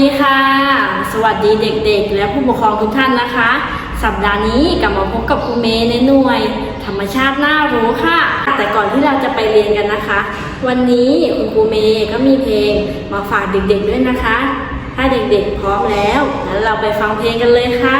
สวัสดีค่ะ สวัสดีเด็กๆ และผู้ปกครองทุกท่านนะคะ สัปดาห์นี้กลับมาพบกับครูเมย์ในหน่วย ธรรมชาติน่ารู้ค่ะ แต่ก่อนที่เราจะไปเรียนกันนะคะ วันนี้คุณครูเมย์ก็มีเพลงมาฝากเด็กๆด้วยนะคะ ถ้าเด็กๆพร้อมแล้วงั้นเราไปฟังเพลงกันเลยค่ะ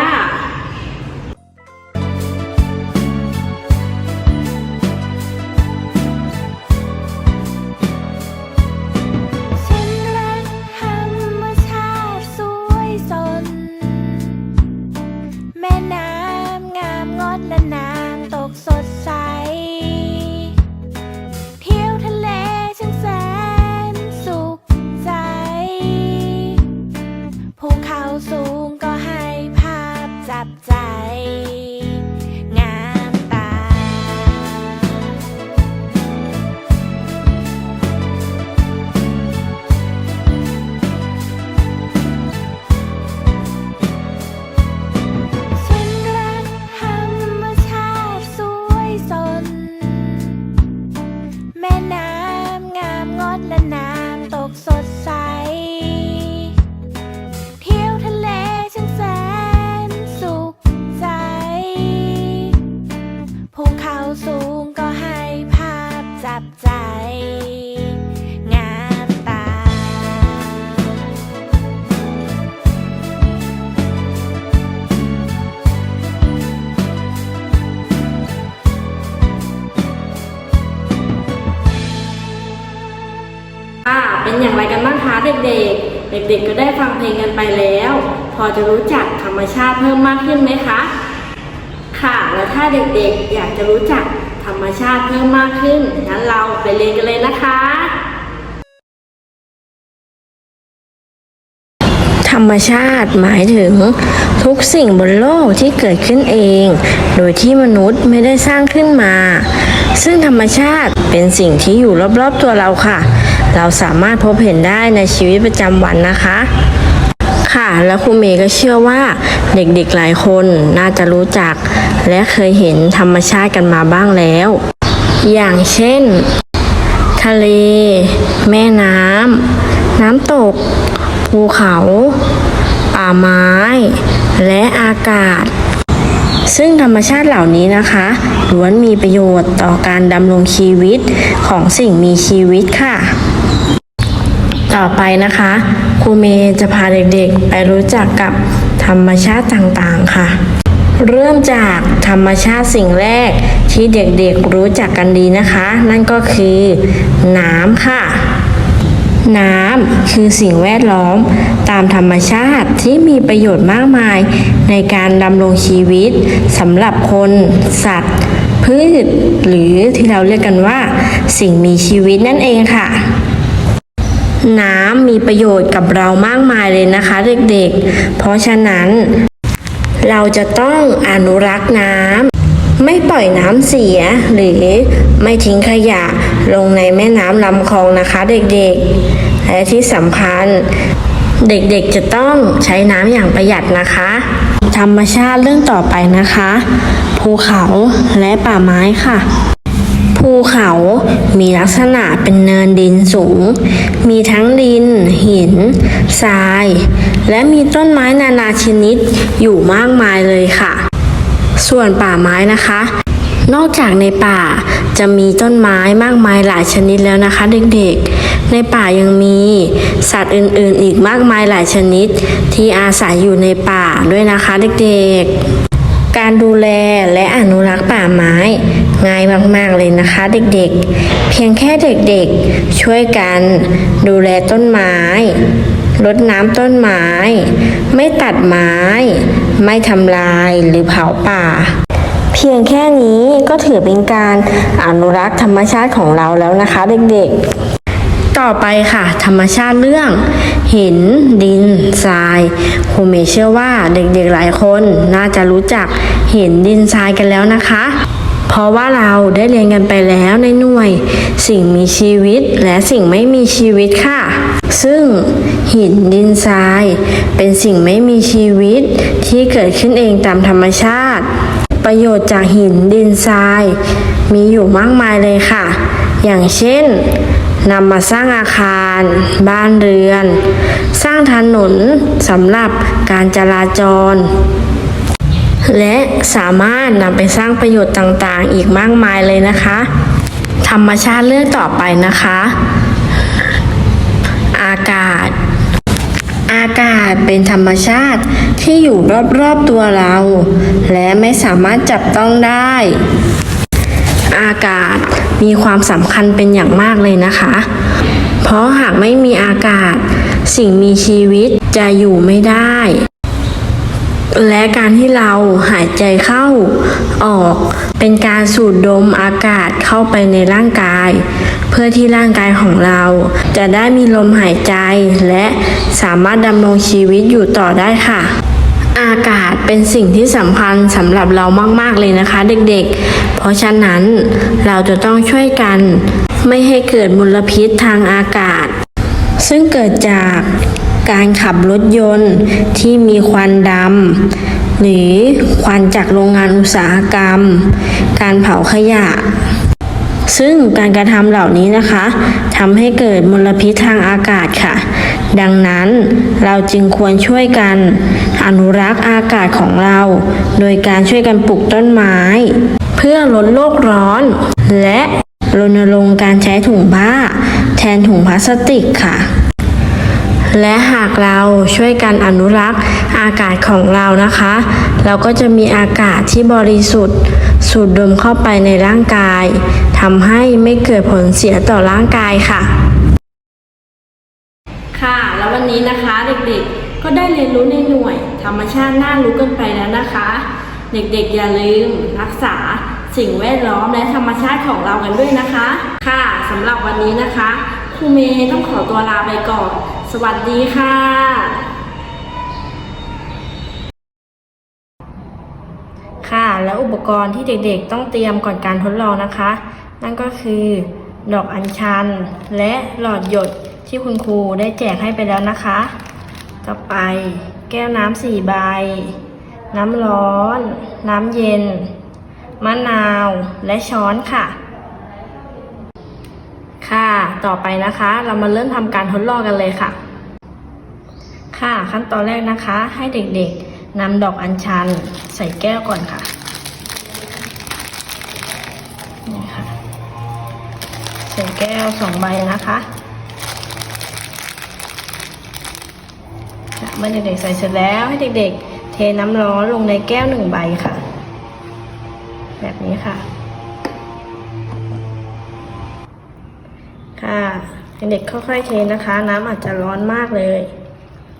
เป็นอย่างไรกันบ้างคะเด็กๆ เด็กๆ ก็ได้ฟังเพลงกันไปแล้ว พอจะรู้จักธรรมชาติเพิ่มมากขึ้นไหมคะ ค่ะ แล้วถ้าเด็กๆ อยากจะรู้จักธรรมชาติเพิ่มมากขึ้น งั้นเราไปเรียนกันเลยนะคะ ธรรมชาติหมายถึง ทุกสิ่งบนโลกที่เกิดขึ้นเอง โดยที่มนุษย์ไม่ได้สร้างขึ้นมา ซึ่งธรรมชาติเป็นสิ่งที่อยู่รอบๆตัวเราค่ะ เราสามารถพบเห็นได้ในชีวิตประจำวันนะคะ ค่ะแล้วครูเมย์ก็เชื่อว่าเด็กๆหลายคนน่าจะรู้จัก และเคยเห็นธรรมชาติกันมาบ้างแล้ว อย่างเช่น ทะเล แม่น้ำ น้ำตก ภูเขา ป่าไม้ และอากาศซึ่งธรรมชาติเหล่านี้นะคะล้วนมีประโยชน์ต่อการดำรงชีวิตของสิ่งมีชีวิตค่ะ ต่อไปนะคะ ครูเมย์จะพาเด็กๆ ไปรู้จักกับธรรมชาติต่างๆค่ะ เริ่มจากธรรมชาติสิ่งแรกที่เด็กๆรู้จักกันดีนะคะ นั่นก็คือน้ำค่ะ น้ำคือสิ่งแวดล้อมตามธรรมชาติที่มีประโยชน์มากมายในการดำรงชีวิตสำหรับคนสัตว์ พืช หรือที่เราเรียกกันว่า สิ่งมีชีวิตนั่นเองค่ะ น้ำมีประโยชน์กับเรามากมายเลยนะคะเด็กๆ เพราะฉะนั้น เราจะต้องอนุรักษ์น้ำไม่ปล่อยน้ำเสียหรือไม่ทิ้งขยะลงในแม่น้ำลำคลองนะคะเด็กๆ และที่สำคัญเด็กๆจะต้องใช้น้ำอย่างประหยัดนะคะ ธรรมชาติเรื่องต่อไปนะคะ ภูเขาและป่าไม้ค่ะ ภูเขามีลักษณะเป็นเนินดินสูง มีทั้งดิน หิน ทราย และมีต้นไม้นานาชนิดอยู่มากมายเลยค่ะ ส่วนป่าไม้นะคะ นอกจากในป่าจะมีต้นไม้มากมายหลายชนิดแล้วนะคะ เด็กๆ ในป่ายังมี สัตว์อื่นๆ อีกมากมายหลายชนิด ที่อาศัยอยู่ในป่าด้วยนะคะ เด็กๆ การดูแลและอนุรักษ์ป่าไม้ ง่ายมากๆเลยนะคะเด็กๆ เพียงแค่เด็กๆ ช่วยกันดูแลต้นไม้รดน้ำต้นไม้ ไม่ตัดไม้ ไม่ทำลายหรือเผาป่า เพียงแค่นี้ก็ถือเป็นการอนุรักษ์ธรรมชาติของเราแล้วนะคะเด็กๆ ต่อไปค่ะ ธรรมชาติเรื่อง หิน ดินทรายครูเมย์เชื่อว่าเด็กๆหลายคนน่าจะรู้จักหินดินทรายกันแล้วนะคะ เพราะว่าเราได้เรียนกันไปแล้วในหน่วย สิ่งมีชีวิตและสิ่งไม่มีชีวิตค่ะ ซึ่งหินดินทราย เป็นสิ่งไม่มีชีวิตที่เกิดขึ้นเองตามธรรมชาติ ประโยชน์จากหินดินทราย มีอยู่มากมายเลยค่ะ อย่างเช่นนำมาสร้างอาคาร บ้านเรือน สร้างถนนสำหรับการจราจร และสามารถนำไปสร้างประโยชน์ต่างๆ อีกมากมายเลยนะคะ ธรรมชาติเลือกต่อไปนะคะ อากาศ อากาศเป็นธรรมชาติที่อยู่รอบๆตัวเรา และไม่สามารถจับต้องได้ อากาศมีความสำคัญเป็นอย่างมากเลยนะคะ เพราะหากไม่มีอากาศ สิ่งมีชีวิตจะอยู่ไม่ได้ และการที่เราหายใจเข้าออก เป็นการสูดดมอากาศเข้าไปในร่างกาย เพื่อที่ร่างกายของเรา จะได้มีลมหายใจและสามารถดำรงชีวิตอยู่ต่อได้ค่ะ อากาศเป็นสิ่งที่สำคัญสำหรับเรามากๆเลยนะคะ เด็กๆ เพราะฉะนั้นเราจะต้องช่วยกัน ไม่ให้เกิดมลพิษทางอากาศ ซึ่งเกิดจาก การขับรถยนต์ที่มีควันดำหรือควันจากโรงงานอุตสาหกรรม การเผาขยะ ซึ่งการกระทำเหล่านี้นะคะทำให้เกิดมลพิษทางอากาศค่ะ ดังนั้นเราจึงควรช่วยกันอนุรักษ์อากาศของเรา โดยการช่วยกันปลูกต้นไม้ เพื่อลดโลกร้อน และรณรงค์การใช้ถุงผ้า แทนถุงพลาสติกค่ะ และหากเราช่วยกันอนุรักษ์อากาศของเรานะคะ เราก็จะมีอากาศที่บริสุทธิ์ สูดดมเข้าไปในร่างกายทำให้ไม่เกิดผลเสียต่อร่างกายค่ะ ค่ะ แล้ววันนี้นะคะเด็กๆ ก็ได้เรียนรู้ในหน่วย ธรรมชาติน่ารู้กันไปแล้วนะคะ เด็กๆอย่าลืมรักษาสิ่งแวดล้อมและธรรมชาติของเรากันด้วยนะคะ ค่ะสำหรับวันนี้นะคะครูเมย์ต้องขอตัวลาไปก่อน สวัสดีค่ะ ค่ะ และอุปกรณ์ที่เด็กๆ ต้องเตรียมก่อนการทดลองนะคะ นั่นก็คือ ดอกอัญชัน และหลอดหยดที่คุณครูได้แจกให้ไปแล้วนะคะ ต่อไปแก้วน้ำสี่ใบ น้ำร้อน น้ำเย็น มะนาว และช้อนค่ะ ค่ะ ต่อไปนะคะ เรามาเริ่มทำการทดลองกันเลยค่ะ ค่ะ ขั้นตอนแรกนะคะ ให้เด็กๆนำดอกอัญชันใส่แก้วก่อนค่ะนี่ค่ะ ใส่แก้วสองใบนะคะค่ะเมื่อเด็กๆใส่เสร็จแล้วให้เด็กๆ เทน้ำร้อนลงในแก้วหนึ่งใบค่ะ ค่ะเด็กๆค่อยๆเทนะคะ น้ำอาจจะร้อนมากเลย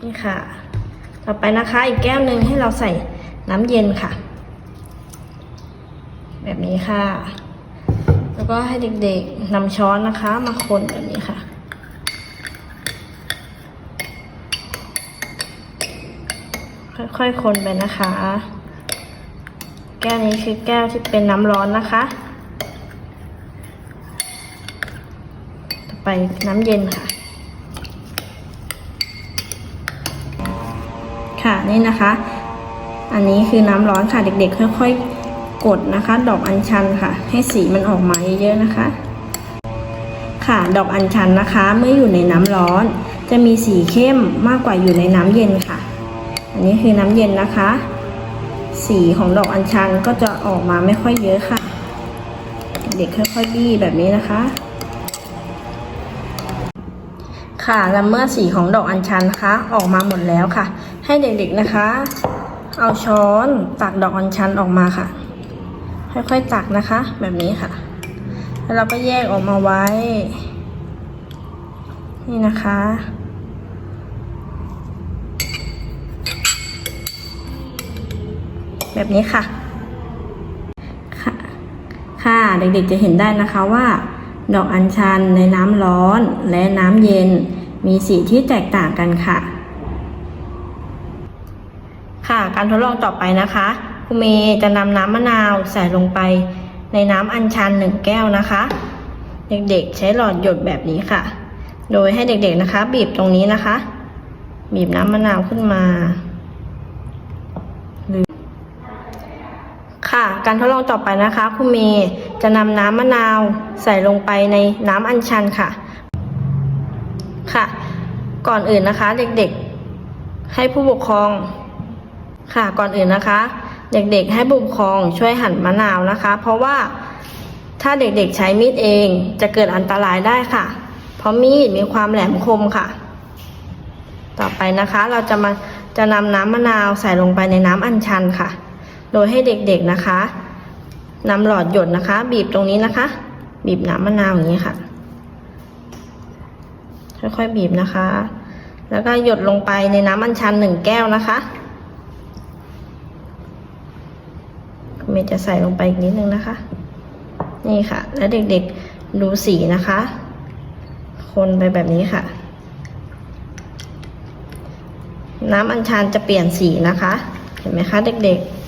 นี่ค่ะ ต่อไปนะคะอีกแก้วหนึ่งให้เราใส่น้ำเย็นค่ะ แบบนี้ค่ะ แล้วก็ให้เด็กๆนำช้อนนะคะ มาคนแบบนี้ค่ะค่อยๆคนไปนะคะ แก้วนี้คือแก้วที่เป็นน้ำร้อนนะคะ ต่อไป น้ำเย็นค่ะ ค่ะนี่นะคะ อันนี้คือน้ำร้อนค่ะเด็กๆ ค่อยๆ กดนะคะ ดอกอัญชันค่ะ ให้สีมันออกมาเยอะๆนะคะ ค่ะดอกอัญชันนะคะ เมื่ออยู่ในน้ำร้อน จะมีสีเข้มมากกว่าอยู่ในน้ำเย็นค่ะ อันนี้คือน้ำเย็นนะคะ สีของดอกอัญชันก็จะออกมาไม่ค่อยเยอะค่ะ เด็กค่อยๆบี้แบบนี้นะคะ ค่ะและเมื่อสีของดอกอัญชันนะคะ ออกมาหมดแล้วค่ะ ให้เด็กๆนะคะ เอาช้อนตักดอกอัญชันออกมาค่ะ ค่อยๆตักนะคะ แบบนี้ค่ะ แล้วเราก็แยกออกมาไว้ นี่นะคะ แบบนี้ค่ะ ค่ะค่ะเด็กๆจะเห็นได้นะคะว่า ดอกอัญชันในน้ำร้อนและน้ำเย็น มีสีที่แตกต่างกันค่ะ ค่ะการทดลองต่อไปนะคะครูเมย์จะนำน้ำมะนาวใส่ลงไป ในน้ำอัญชันหนึ่งแก้วนะคะ เด็กๆ ใช้หลอดหยดแบบนี้ค่ะ โดยให้เด็กๆนะคะ บีบตรงนี้นะคะ บีบน้ำมะนาวขึ้นมา ค่ะ การทดลองต่อไปนะคะครูเมย์จะนำน้ำมะนาวใส่ลงไปในน้ำอัญชันค่ะ ค่ะ ก่อนอื่นนะคะ เด็กๆ ให้ผู้ปกครอง ค่ะ ก่อนอื่นนะคะ เด็กๆ ให้ผู้ปกครองช่วยหั่นมะนาวนะคะ เพราะว่าถ้าเด็กๆใช้มีดเองจะเกิดอันตรายได้ค่ะ เพราะมีดมีความแหลมคมค่ะ ต่อไปนะคะ เราจะมาจะนำน้ำมะนาวใส่ลงไปในน้ำอัญชันค่ะ โดยให้เด็กๆนะคะนำหลอดหยดนะคะ บีบตรงนี้นะคะ บีบน้ำมะนาวอย่างนี้ค่ะ ค่อยๆบีบนะคะ แล้วก็หยดลงไปในน้ำอัญชันหนึ่งแก้วนะคะเมย์จะใส่ลงไปอีกนิดนึงนะคะ นี่ค่ะ แล้วเด็กๆดูสีนะคะ คนไปแบบนี้ค่ะ น้ำอัญชันจะเปลี่ยนสีนะคะ เห็นไหมคะเด็กๆ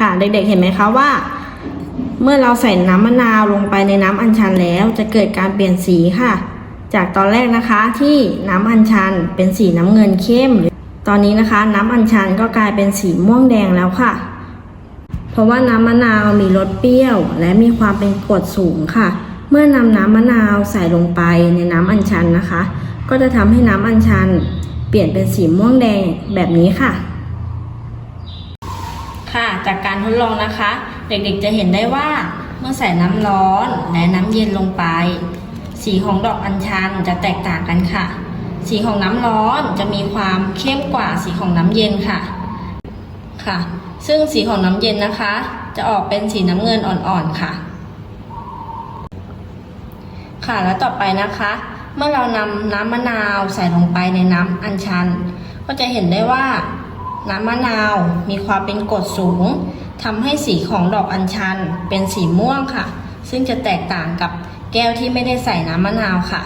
ค่ะ เด็กๆเห็นไหมคะว่า เมื่อเราใส่น้ำมะนาวลงไปในน้ำอัญชันแล้ว จะเกิดการเปลี่ยนสีค่ะ จากตอนแรกนะคะที่น้ำอัญชันเป็นสีน้ำเงินเข้ม ตอนนี้นะคะ น้ำอัญชันก็กลายเป็นสีม่วงแดงแล้วค่ะ เพราะว่าน้ำมะนาวมีรสเปรี้ยว และมีความเป็นกรดสูงค่ะ เมื่อนำน้ำมะนาวใส่ลงไปในน้ำอัญชันนะคะ ก็จะทำให้น้ำอัญชันเปลี่ยนเป็นสีม่วงแดงแบบนี้ค่ะ ค่ะ จากการทดลองนะคะ เด็กๆจะเห็นได้ว่าเมื่อใส่น้ำร้อนและน้ำเย็นลงไป สีของดอกอัญชันจะแตกต่างกันค่ะ สีของน้ำร้อนจะมีความเข้มกว่าสีของน้ำเย็นค่ะค่ะ ซึ่งสีของน้ำเย็นนะคะ จะออกเป็นสีน้ำเงินอ่อนๆค่ะ ค่ะแล้วต่อไปนะคะ เมื่อเรานำน้ำมะนาวใส่ลงไปในน้ำอัญชัน ก็จะเห็นได้ว่า น้ำมะนาวมีความเป็นกรดสูงทำให้สีของดอกอัญชันเป็นสีม่วงค่ะ ซึ่งจะแตกต่างกับแก้วที่ไม่ได้ใส่น้ำมะนาวค่ะ